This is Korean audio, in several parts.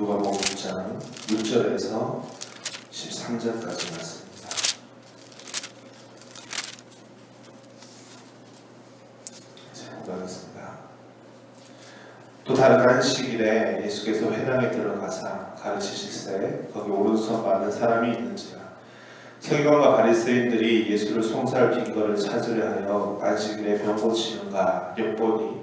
누가복음 6장 6절에서 13절까지 말씀입니다. 자, 보겠습니다. 또 다른 안식일에 예수께서 회당에 들어가사 가르치실세 거기 오른손 많은 사람이 있는지라 서기관과 바리새인들이 예수를 송살 빈거를 찾으려 하여 안식일에 병 고치는가 엿보니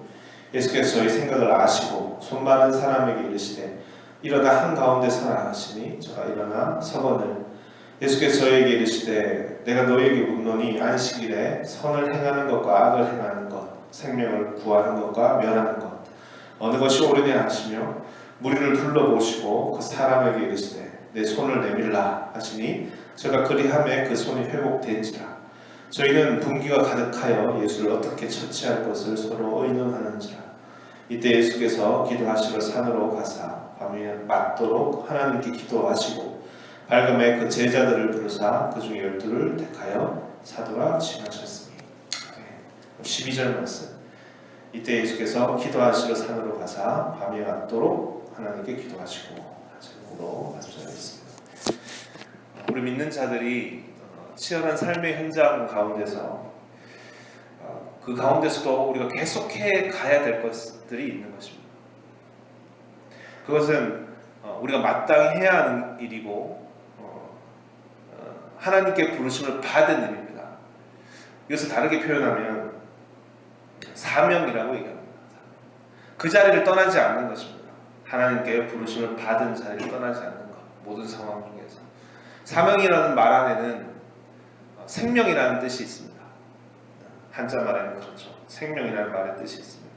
예수께서 저희 생각을 아시고 손 많은 사람에게 이르시되 일어나 한 가운데 서라 하시니 저가 일어나 서거늘. 예수께서 저에게 이르시되 내가 너에게 묻노니 안식일에 선을 행하는 것과 악을 행하는 것 생명을 구하는 것과 멸하는 것 어느 것이 옳으냐 하시며 무리를 둘러보시고 그 사람에게 이르시되 내 손을 내밀라 하시니 저가 그리함에 그 손이 회복된지라. 저희는 분기가 가득하여 예수를 어떻게 처치할 것을 서로 의논하는지라 이때 예수께서 기도하시러 산으로 가사 밤에 맞도록 하나님께 기도하시고 밝음에 그 제자들을 부르사 그 중에 열두를 택하여 사도라 칭하셨으니 12절 말씀. 이때 예수께서 기도하시러 산으로 가사 밤이 맞도록 하나님께 기도하시고 제목으로 말씀하겠습니다. 우리 믿는 자들이 어, 치열한 삶의 현장 가운데서 어, 그 가운데서도 우리가 계속해 가야 될 것들이 있는 것입니다. 그것은 어, 우리가 마땅히 해야 하는 일이고 어, 어, 하나님께 부르심을 받은 일입니다. 이것을 다르게 표현하면 사명이라고 얘기합니다. 그 자리를 떠나지 않는 것입니다. 하나님께 부르심을 받은 자리를 떠나지 않는 것. 모든 상황 중에서. 사명이라는 말 안에는 어, 생명이라는 뜻이 있습니다. 한자 말에는 그렇죠. 생명이라는 말의 뜻이 있습니다.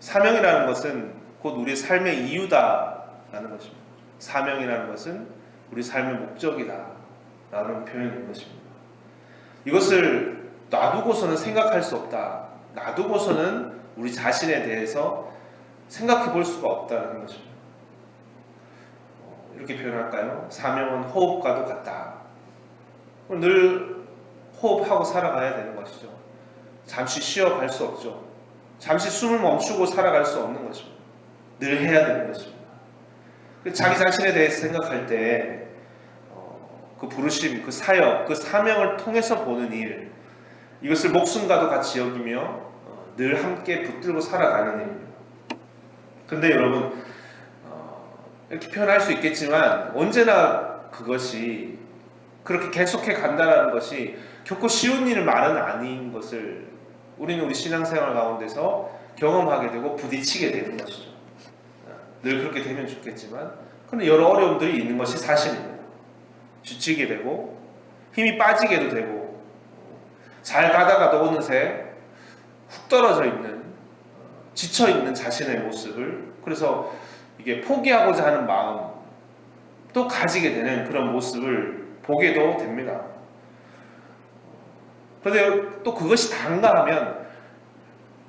사명이라는 것은 곧 우리의 삶의 이유다라는 것입니다. 사명이라는 것은 우리 삶의 목적이다라는 표현인 것입니다. 이것을 놔두고서는 생각할 수 없다. 놔두고서는 우리 자신에 대해서 생각해 볼 수가 없다는 것입니다. 어, 이렇게 표현할까요? 사명은 호흡과도 같다. 늘 호흡하고 살아가야 되는 것이죠. 잠시 쉬어갈 수 없죠. 잠시 숨을 멈추고 살아갈 수 없는 것입니다. 늘 해야 되는 것입니다. 자기 자신에 대해서 생각할 때, 어, 그 부르심, 그 사역, 그 사명을 통해서 보는 일, 이것을 목숨과도 같이 여기며 어, 늘 함께 붙들고 살아가는 일입니다. 근데 여러분, 어, 이렇게 표현할 수 있겠지만, 언제나 그것이 그렇게 계속해 간다는 것이 결코 쉬운 일은 말은 아닌 것을 우리는 우리 신앙생활 가운데서 경험하게 되고 부딪히게 되는 것이죠. 늘 그렇게 되면 좋겠지만, 근데 여러 어려움들이 있는 것이 사실입니다. 지치게 되고, 힘이 빠지게도 되고, 잘 가다가도 어느새 훅 떨어져 있는, 지쳐 있는 자신의 모습을, 그래서 이게 포기하고자 하는 마음, 또 가지게 되는 그런 모습을 보게도 됩니다. 그런데 또 그것이 단가 하면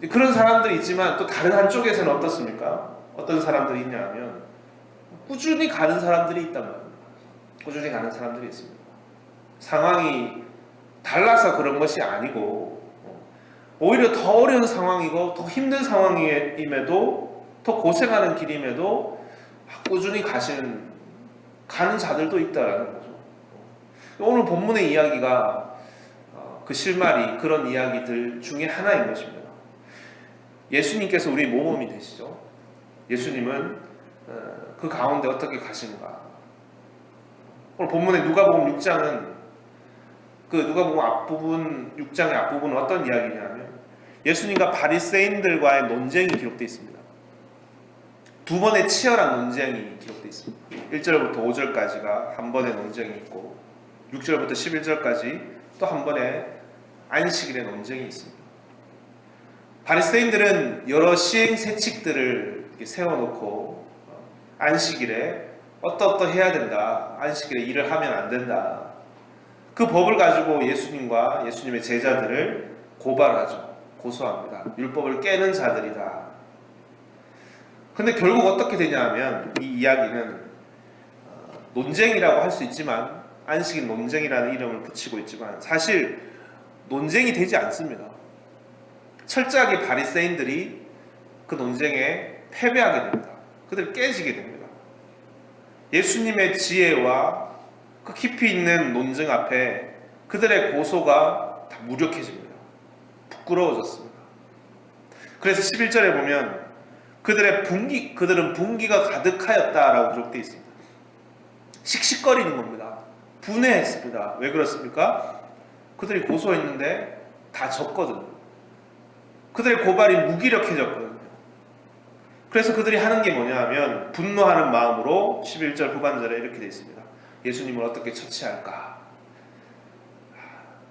그런 사람들이 있지만 또 다른 한쪽에서는 어떻습니까? 어떤 사람들이 있냐 하면 꾸준히 가는 사람들이 있단 말입니다. 꾸준히 가는 사람들이 있습니다. 상황이 달라서 그런 것이 아니고 오히려 더 어려운 상황이고 더 힘든 상황임에도 더 고생하는 길임에도 꾸준히 가시는 가는 자들도 있다라는 거죠. 오늘 본문의 이야기가 어, 그 실말이 그런 이야기들 중에 하나인 것입니다. 예수님께서 우리 모범이 되시죠. 예수님은 어, 그 가운데 어떻게 가신가? 오늘 본문의 누가복음 6장은 그 누가복음 앞부분 6장의 앞부분은 어떤 이야기냐면 예수님과 바리새인들과의 논쟁이 기록되어 있습니다. 두 번의 치열한 논쟁이 기록되어 있습니다. 1절부터 5절까지가 한 번의 논쟁이 있고 6절부터 11절까지 또 한 번의 안식일의 논쟁이 있습니다. 바리새인들은 여러 시행 세칙들을 세워놓고 어, 안식일에 어떠어떠 해야 된다. 안식일에 일을 하면 안 된다. 그 법을 가지고 예수님과 예수님의 제자들을 고발하죠. 고소합니다. 율법을 깨는 자들이다. 근데 결국 어떻게 되냐 면 이 이야기는 어, 논쟁이라고 할 수 있지만 안식일 논쟁이라는 이름을 붙이고 있지만 사실 논쟁이 되지 않습니다. 철저하게 바리새인들이 그 논쟁에 패배하게 됩니다. 그들 깨지게 됩니다. 예수님의 지혜와 그 깊이 있는 논증 앞에 그들의 고소가 다 무력해집니다. 부끄러워졌습니다. 그래서 11절에 보면 그들의 분기 그들은 분기가 가득하였다라고 기록되어 있습니다. 씩씩거리는 겁니다. 분해했습니다. 왜 그렇습니까? 그들이 고소했는데 다 졌거든요. 그들의 고발이 무기력해졌거든요. 그래서 그들이 하는 게 뭐냐 하면 분노하는 마음으로 11절 후반절에 이렇게 되어 있습니다. 예수님을 어떻게 처치할까?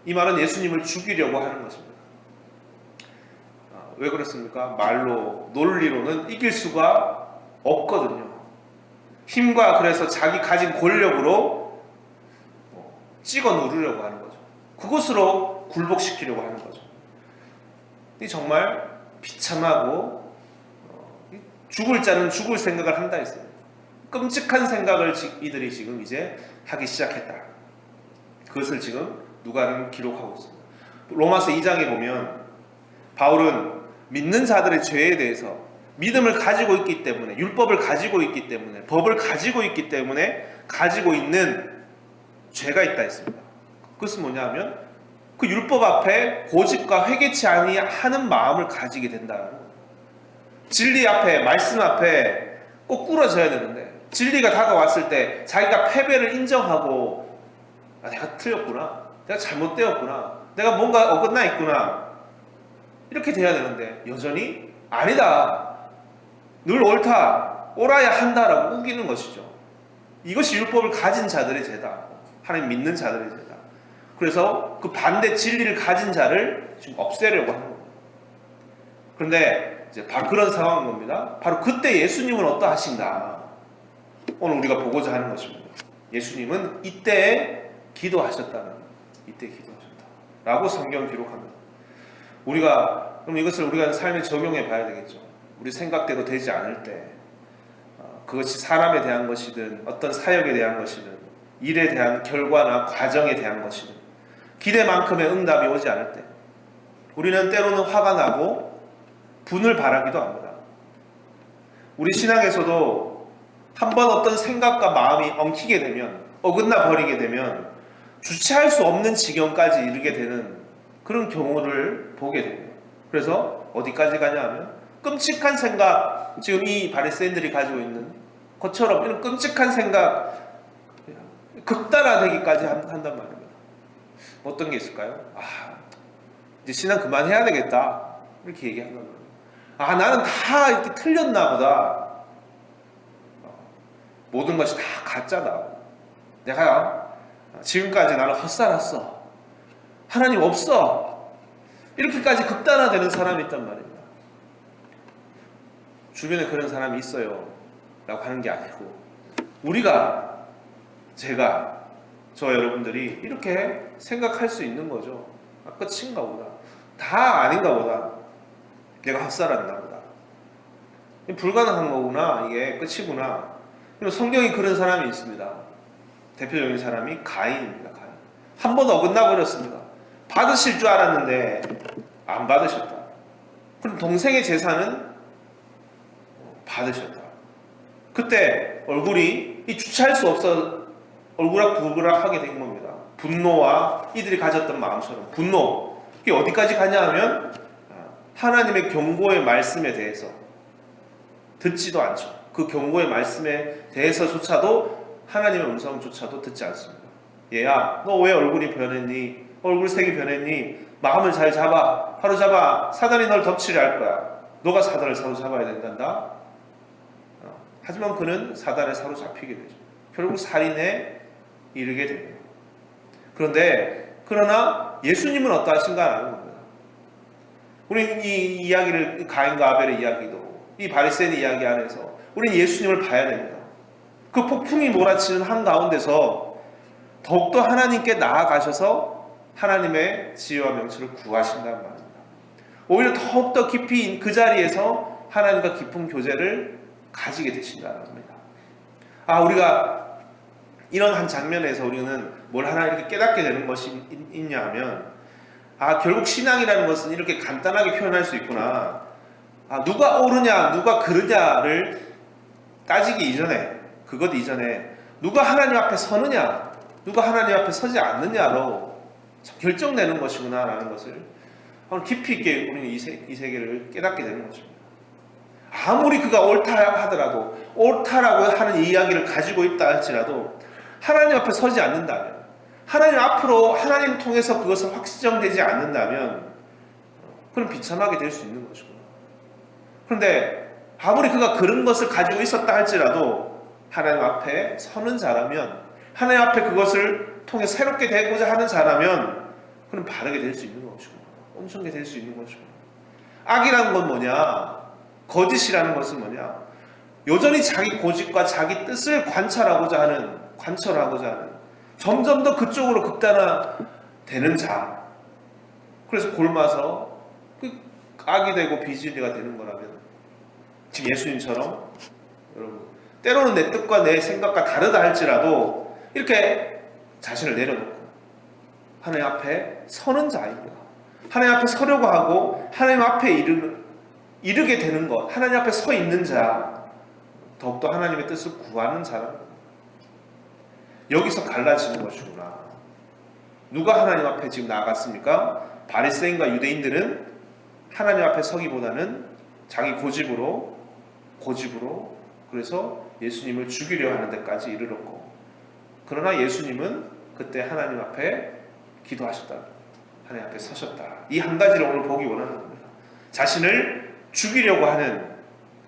이 말은 예수님을 죽이려고 하는 것입니다. 아, 왜 그렇습니까? 말로 논리로는 이길 수가 없거든요. 힘과 그래서 자기 가진 권력으로 뭐 찍어 누르려고 하는 거죠. 그것으로 굴복시키려고 하는 거죠. 이 정말 비참하고 어, 죽을 자는 죽을 생각을 한다 했어요. 끔찍한 생각을 지- 이들이 지금 이제 하기 시작했다. 그것을 지금 누가는 기록하고 있습니다. 로마서 2장에 보면 바울은 믿는 자들의 죄에 대해서 믿음을 가지고 있기 때문에 율법을 가지고 있기 때문에 법을 가지고 있기 때문에 가지고 있는 죄가 있다 했습니다. 그것은 뭐냐면 그 율법 앞에 고집과 회개치 아니하는 마음을 가지게 된다는. 진리 앞에 말씀 앞에 꼭 꿇어져야 되는데 진리가 다가왔을 때 자기가 패배를 인정하고 아, 내가 틀렸구나 내가 잘못되었구나 내가 뭔가 어긋나 있구나 이렇게 돼야 되는데 여전히 아니다. 늘 옳다 옳아야 한다라고 우기는 것이죠. 이것이 율법을 가진 자들의 죄다. 하나님 믿는 자들의 죄다 그래서 그 반대 진리를 가진 자를 지금 없애려고 하는 겁니다 그런데 이제 바로 그런 상황인 겁니다. 바로 그때 예수님은 어떠하신가? 오늘 우리가 보고자 하는 것입니다. 예수님은 이때에 기도하셨다는 이때 기도하셨다라고 성경 기록합니다. 우리가 그럼 이것을 우리가 삶에 적용해 봐야 되겠죠. 우리 생각대로 되지 않을 때 어, 그것이 사람에 대한 것이든 어떤 사역에 대한 것이든 일에 대한 결과나 과정에 대한 것이든 기대만큼의 응답이 오지 않을 때 우리는 때로는 화가 나고 분을 바라기도 합니다. 우리 신앙에서도 한 번 어떤 생각과 마음이 엉키게 되면 어긋나 버리게 되면 주체할 수 없는 지경까지 이르게 되는 그런 경우를 보게 됩니다. 그래서 어디까지 가냐 하면 끔찍한 생각 지금 이 바리새인들이 가지고 있는 것처럼 이런 끔찍한 생각 극단화되기까지 한- 한단 말입니다. 어떤 게 있을까요? 아 이제 신앙 그만해야 되겠다 이렇게 얘기한단 말이에요. 아 나는 다 이렇게 틀렸나 보다. 모든 것이 다 가짜다. 내가 지금까지 나는 헛살았어. 하나님 없어. 이렇게까지 극단화되는 사람이 있단 말입니다. 주변에 그런 사람이 있어요. 라고 하는 게 아니고, 우리가, 제가, 저 여러분들이 이렇게 생각할 수 있는 거죠. 아, 끝인가 보다. 다 아닌가 보다. 내가 헛살았나 보다. 불가능한 거구나. 이게 끝이구나. 그리고 성경에 그런 사람이 있습니다. 대표적인 사람이 가인입니다. 가인. 한 번 어긋나 버렸습니다. 받으실 줄 알았는데 안 받으셨다. 그럼 동생의 재산은 받으셨다. 그때 얼굴이 이 주체할 수 없어 얼굴락부글락 하게 된 겁니다. 분노와 이들이 가졌던 마음처럼 분노. 이게 어디까지 가냐 하면 하나님의 경고의 말씀에 대해서 듣지도 않죠. 그 경고의 말씀에 대해서조차도 하나님의 음성조차도 듣지 않습니다. 얘야, 너 왜 얼굴이 변했니? 얼굴 색이 변했니? 마음을 잘 잡아. 바로 잡아. 사단이 널 덮치려 할 거야. 너가 사단을 사로잡아야 된단다. 어, 하지만 그는 사단에 사로잡히게 되죠. 결국 살인에 이르게 됩니다. 그런데 그러나 예수님은 어떠하신가라는 겁니다. 우리 이 이야기를 가인과 아벨의 이야기도 이 바리새인 이야기 안에서 우리는 예수님을 봐야 됩니다. 그 폭풍이 몰아치는 한 가운데서 더욱더 하나님께 나아가셔서 하나님의 지혜와 명철을 구하신단 말입니다. 오히려 더욱더 깊이 그 자리에서 하나님과 깊은 교제를 가지게 되신다는 겁니다. 아, 우리가 이런 한 장면에서 우리는 뭘 하나 이렇게 깨닫게 되는 것이 있- 있냐 하면 아, 결국 신앙이라는 것은 이렇게 간단하게 표현할 수 있구나. 아, 누가 옳으냐, 누가 그르냐를 따지기 이전에 그것 이전에 누가 하나님 앞에 서느냐, 누가 하나님 앞에 서지 않느냐로 참 결정되는 것이구나라는 것을 깊이 있게 우리는 이, 세, 이 세계를 깨닫게 되는 것입니다. 아무리 그가 옳다 하더라도 옳다라고 하는 이야기를 가지고 있다 할지라도 하나님 앞에 서지 않는다면 하나님 앞으로 하나님 통해서 그것을 확정되지 않는다면 그럼 비참하게 될 수 있는 것이구나. 그런데 아무리 그가 그런 것을 가지고 있었다 할지라도 하나님 앞에 서는 자라면 하나님 앞에 그것을 통해 새롭게 되고자 하는 자라면 그럼 바르게 될 수 있는 것이구나. 온전하게 될 수 있는 것이구나. 악이라는 건 뭐냐? 거짓이라는 것은 뭐냐? 여전히 자기 고집과 자기 뜻을 관찰하고자 하는, 관철하고자 하는, 점점 더 그쪽으로 극단화되는 자. 그래서 골마서 그 악이 되고 비진리가 되는 거라면 지금 예수님처럼 여러분 때로는 내 뜻과 내 생각과 다르다 할지라도 이렇게 자신을 내려놓고 하나님 앞에 서는 자입니다. 하나님 앞에 서려고 하고 하나님 앞에 이르, 이르게 되는 것, 하나님 앞에 서 있는 자, 더욱더 하나님의 뜻을 구하는 자랍니다. 여기서 갈라지는 것이구나. 누가 하나님 앞에 지금 나아갔습니까? 바리새인과 유대인들은 하나님 앞에 서기보다는 자기 고집으로 고집으로 그래서 예수님을 죽이려 하는 데까지 이르렀고 그러나 예수님은 그때 하나님 앞에 기도하셨다. 하나님 앞에 서셨다. 이 한 가지를 오늘 보기 원하는 겁니다. 자신을 죽이려고 하는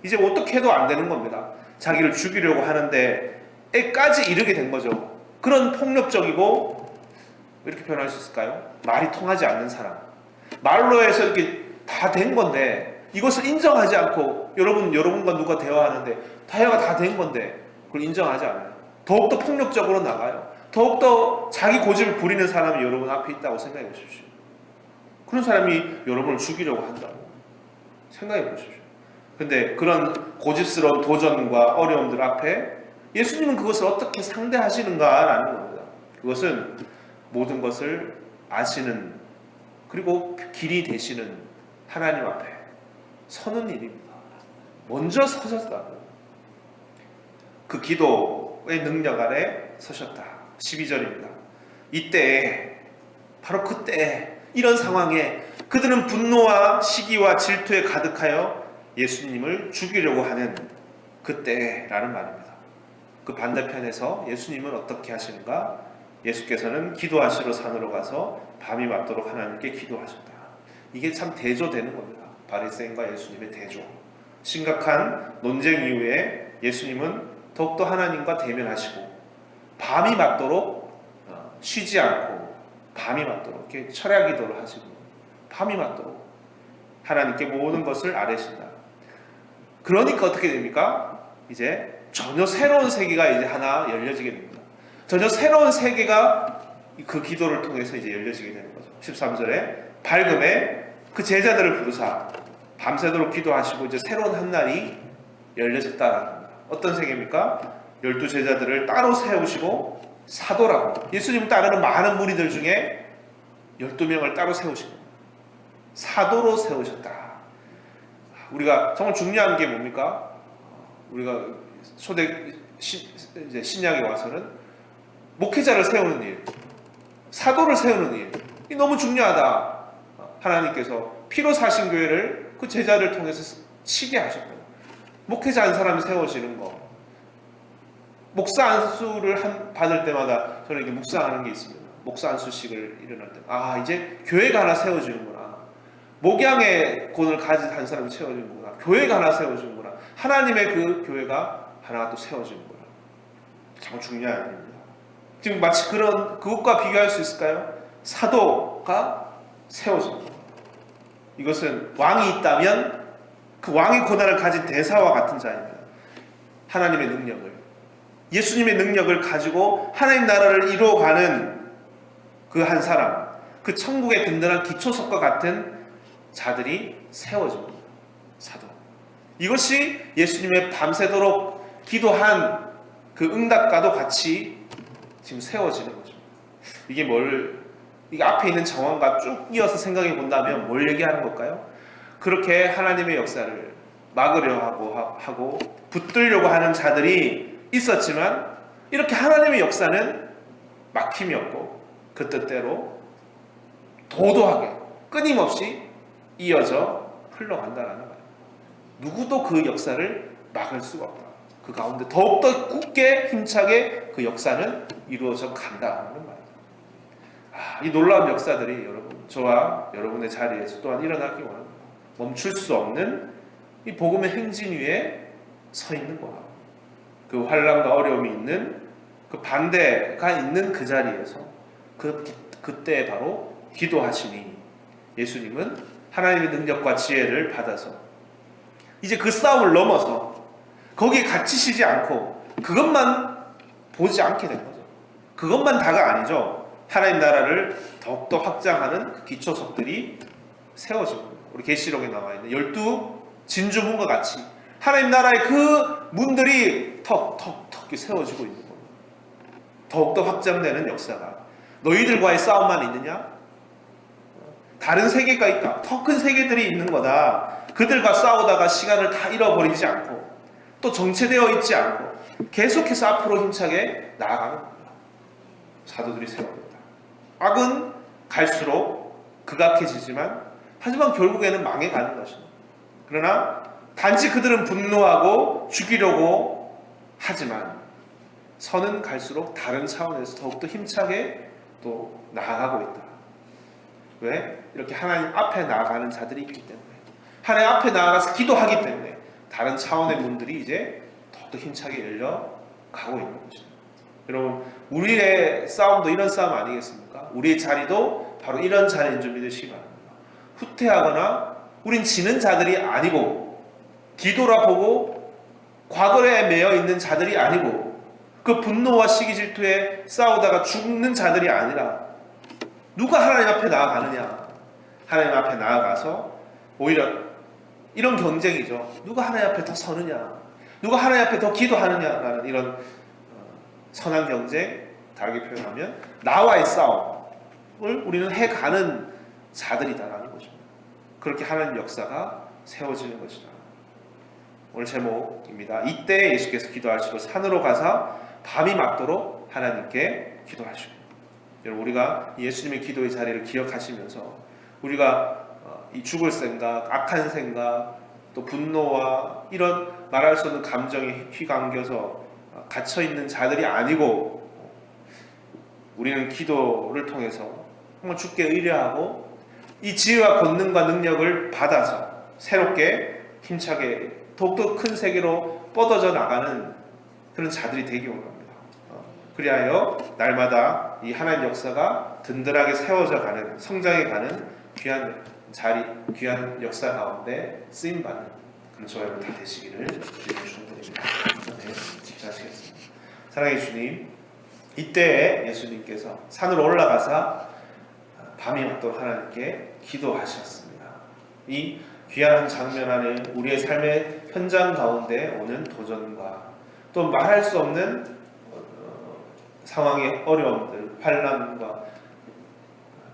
이제 어떻게 해도 안 되는 겁니다. 자기를 죽이려고 하는데까지 이르게 된 거죠. 그런 폭력적이고 이렇게 표현할 수 있을까요? 말이 통하지 않는 사람. 말로 해서 이렇게 다 된 건데 이것을 인정하지 않고 여러분 여러분과 누가 대화하는데 대화가 다 된 건데 그걸 인정하지 않아요. 더욱더 폭력적으로 나가요. 더욱더 자기 고집을 부리는 사람이 여러분 앞에 있다고 생각해 보십시오. 그런 사람이 여러분을 죽이려고 한다고 생각해 보십시오. 근데 그런 고집스러운 도전과 어려움들 앞에 예수님은 그것을 어떻게 상대하시는가라는 겁니다. 그것은 모든 것을 아시는 그리고 길이 되시는 하나님 앞에 서는 일입니다. 먼저 서셨다. 그 기도의 능력 아래 서셨다. 12절입니다. 이때 바로 그때 이런 상황에 그들은 분노와 시기와 질투에 가득하여 예수님을 죽이려고 하는 그때라는 말입니다. 그 반대편에서 예수님은 어떻게 하시는가? 예수께서는 기도하시러 산으로 가서 밤이 맞도록 하나님께 기도하셨다. 이게 참 대조되는 겁니다. 바리새인과 예수님의 대조. 심각한 논쟁 이후에 예수님은 더욱더 하나님과 대면하시고 밤이 맞도록 어, 쉬지 않고 밤이 맞도록 이렇게 철야 기도를 하시고 밤이 맞도록 하나님께 모든 것을 아뢰신다. 그러니까 어떻게 됩니까? 이제 전혀 새로운 세계가 이제 하나 열려지게 됩니다. 전혀 새로운 세계가 그 기도를 통해서 이제 열려지게 되는 거죠. 13절에 밝음에 그 제자들을 부르사 밤새도록 기도하시고 이제 새로운 한 날이 열려졌다라는 겁니다. 어떤 세계입니까? 열두 제자들을 따로 세우시고 사도라고 예수님 따르는 많은 무리들 중에 열두 명을 따로 세우시고 사도로 세우셨다. 우리가 정말 중요한 게 뭡니까? 우리가 초대 신, 이제 신약에 와서는 목회자를 세우는 일, 사도를 세우는 일, 이 너무 중요하다. 하나님께서 피로 사신 교회를 그 제자를 통해서 치게 하셨고, 목회자 한 사람이 세워지는 거, 목사 안수를 한, 받을 때마다 저는 이렇게 묵상하는 게 있습니다. 목사 안수식을 일어날 때, 아 이제 교회가 하나 세워지는구나. 목양의 권을 가진 한 사람이 세워지는구나. 교회가 하나 세워지는구나. 하나님의 그 교회가 하나가 또 세워지는구나. 참 중요한 일입니다. 지금 마치 그런 그것과 비교할 수 있을까요? 사도가 세워집니다. 이것은 왕이 있다면 그 왕의 권한을 가진 대사와 같은 자입니다. 하나님의 능력을 예수님의 능력을 가지고 하나님 나라를 이루어가는 그 한 사람, 그 천국의 든든한 기초석과 같은 자들이 세워집니다. 사도. 이것이 예수님의 밤새도록 기도한 그 응답과도 같이 지금 세워지는 거죠. 이게 뭘, 이게 앞에 있는 정황과 쭉 이어서 생각해 본다면 뭘 얘기하는 걸까요? 그렇게 하나님의 역사를 막으려 하고, 하고 붙들려고 하는 자들이 있었지만 이렇게 하나님의 역사는 막힘이 없고 그 뜻대로 도도하게 끊임없이 이어져 흘러간다라는 거예요. 누구도 그 역사를 막을 수가 없다. 그 가운데 더욱더 굳게 힘차게 그 역사는 이루어져 간다는 말이에요. 아, 이 놀라운 역사들이 여러분 저와 여러분의 자리에서 또한 일어나기 원합니다. 멈출 수 없는 이 복음의 행진 위에 서 있는 거야. 그 환란과 어려움이 있는 그 반대가 있는 그 자리에서 그 그때 바로 기도하시니 예수님은 하나님의 능력과 지혜를 받아서 이제 그 싸움을 넘어서 거기에 갇히시지 않고 그것만 보지 않게 된 거죠. 그것만 다가 아니죠. 하나님 나라를 더욱더 확장하는 그 기초석들이 세워지고 우리 계시록에 나와 있는 열두 진주문과 같이 하나님 나라의 그 문들이 턱턱턱 세워지고 있는 거예요. 더욱더 확장되는 역사가 너희들과의 싸움만 있느냐? 다른 세계가 있다. 더 큰 세계들이 있는 거다. 그들과 싸우다가 시간을 다 잃어버리지 않고 또 정체되어 있지 않고 계속해서 앞으로 힘차게 나아가는. 사도들이 세워졌다. 악은 갈수록 극악해지지만 하지만 결국에는 망해가는 것입니다. 그러나 단지 그들은 분노하고 죽이려고 하지만 선은 갈수록 다른 차원에서 더욱더 힘차게 또 나아가고 있다. 왜? 이렇게 하나님 앞에 나아가는 자들이 있기 때문에 하나님 앞에 나아가서 기도하기 때문에 다른 차원의 문들이 이제 더욱더 힘차게 열려 가고 있는 것입니다. 여러분 우리의 싸움도 이런 싸움 아니겠습니까? 우리의 자리도 바로 이런 자리인 줄 믿으시기 바랍니다. 후퇴하거나 우린 지는 자들이 아니고 뒤돌아보고 과거에 매여 있는 자들이 아니고 그 분노와 시기 질투에 싸우다가 죽는 자들이 아니라 누가 하나님 앞에 나아가느냐 하나님 앞에 나아가서 오히려 이런 경쟁이죠. 누가 하나님 앞에 더 서느냐? 누가 하나님 앞에 더 기도하느냐라는 이런 어, 선한 경쟁 다르게 표현하면 나와의 싸움을 우리는 해가는 자들이다라는 것입니다 그렇게 하나님 역사가 세워지는 것이다. 오늘 제목입니다. 이때 예수께서 기도하시고 산으로 가사 밤이 맞도록 하나님께 기도하시고. 여러분 우리가 예수님의 기도의 자리를 기억하시면서 우리가 어, 이 죽을 생각, 악한 생각, 또 분노와 이런 말할 수 없는 감정에 휘감겨서 어, 갇혀 있는 자들이 아니고 우리는 기도를 통해서 정말 주께 의뢰하고 이 지혜와 권능과 능력을 받아서 새롭게 힘차게 더욱더 큰 세계로 뻗어져 나가는 그런 자들이 되기 원합니다. 어, 그리하여 날마다 이 하나님 역사가 든든하게 세워져 가는 성장해 가는 귀한 자리, 귀한 역사 가운데 쓰임 받는 그런 저와 여러분 다 되시기를 주님을 축원드립니다. 네, 기도하시겠습니다. 사랑해 주님, 이때에 예수님께서 산으로 올라가사 밤이 맞도록 하나님께 기도하셨습니다. 이 귀한 장면 안에 우리의 삶의 현장 가운데 오는 도전과 또 말할 수 없는 어, 상황의 어려움들, 환란과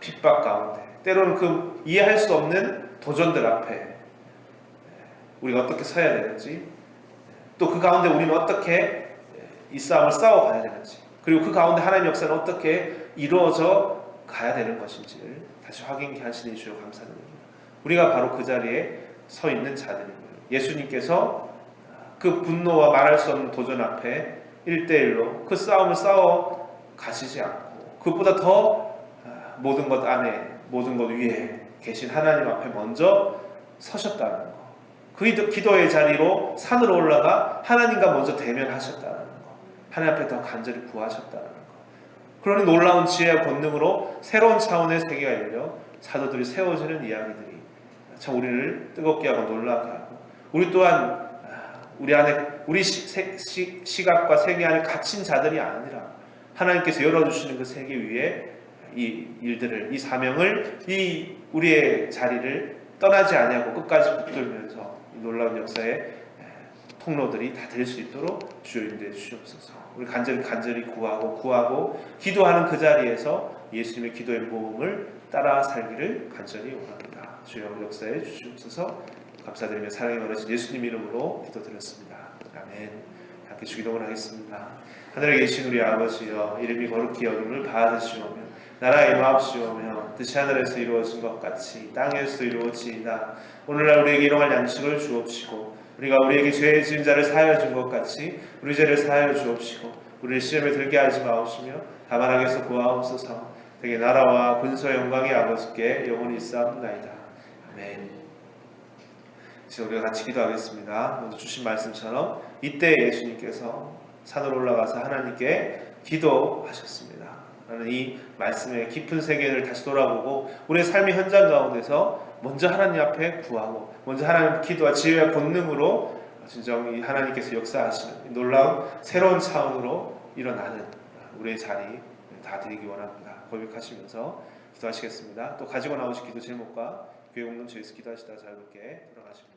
핍박 가운데 때로는 그 이해할 수 없는 도전들 앞에 우리가 어떻게 서야 되는지 또 그 가운데 우리는 어떻게 이 싸움을 싸워가야 되는지 그리고 그 가운데 하나님 역사는 어떻게 이루어져 가야 되는 것인지를 다시 확인케 하시니 주여 감사드립니다. 우리가 바로 그 자리에 서 있는 자들입니다. 예수님께서 그 분노와 말할 수 없는 도전 앞에 1대1로 그 싸움을 싸워 가시지 않고 그보다 더 모든 것 안에 모든 것 위에 계신 하나님 앞에 먼저 서셨다는 것. 그 기도의 자리로 산으로 올라가 하나님과 먼저 대면하셨다는 것. 하나님 앞에 더 간절히 구하셨다는 것. 그러니 놀라운 지혜와 권능으로 새로운 차원의 세계가 열려 사도들이 세워지는 이야기들이 참 우리를 뜨겁게 하고 놀라게 하고 우리 또한 우리 안에 우리 시, 시, 시각과 세계 안에 갇힌 자들이 아니라 하나님께서 열어주시는 그 세계 위에 이 일들을 이 사명을 이 우리의 자리를 떠나지 아니하고 끝까지 붙들면서 이 놀라운 역사의 통로들이 다 될 수 있도록 주여 인도해 주시옵소서. 우리 간절히 간절히 구하고 구하고 기도하는 그 자리에서 예수님의 기도의 모험을 따라 살기를 간절히 원합니다. 주여 역사해 주시옵소서. 감사드리며 사랑의 어르신 예수님 이름으로 기도드렸습니다. 아멘. 함께 주기도를 하겠습니다. 하늘에 계신 우리 아버지여 이름이 거룩히 여김을 받으시오며 나라가 임하옵시오며 뜻이 하늘에서 이루어진 것 같이 땅에서도 이루어지이다. 오늘날 우리에게 일용할 양식을 주옵시고 우리가 우리에게 죄의 지은 자를 사하여 준 것 같이 우리 죄를 사하여 주옵시고 우리를 시험에 들게 하지 마옵시며 다만 악에서 구하옵소서. 되게 나라와 근소의 영광이 아버지께 영원히 있사옵나이다. 아멘. 이제 우리가 같이 기도하겠습니다. 먼저 주신 말씀처럼 이때 예수님께서 산으로 올라가서 하나님께 기도하셨습니다 나는 이 말씀의 깊은 세계를 다시 돌아보고 우리의 삶의 현장 가운데서 먼저 하나님 앞에 구하고 먼저 하나님 기도와 지혜와 권능으로 진정 이 하나님께서 역사하시는 이 놀라운 새로운 차원으로 일어나는 우리의 자리 다 드리기 원합니다. 고백하시면서 기도하시겠습니다. 또 가지고 나오신 기도 제목과 교회 공동 제에서 기도하시다 자유롭게 돌아가십니다.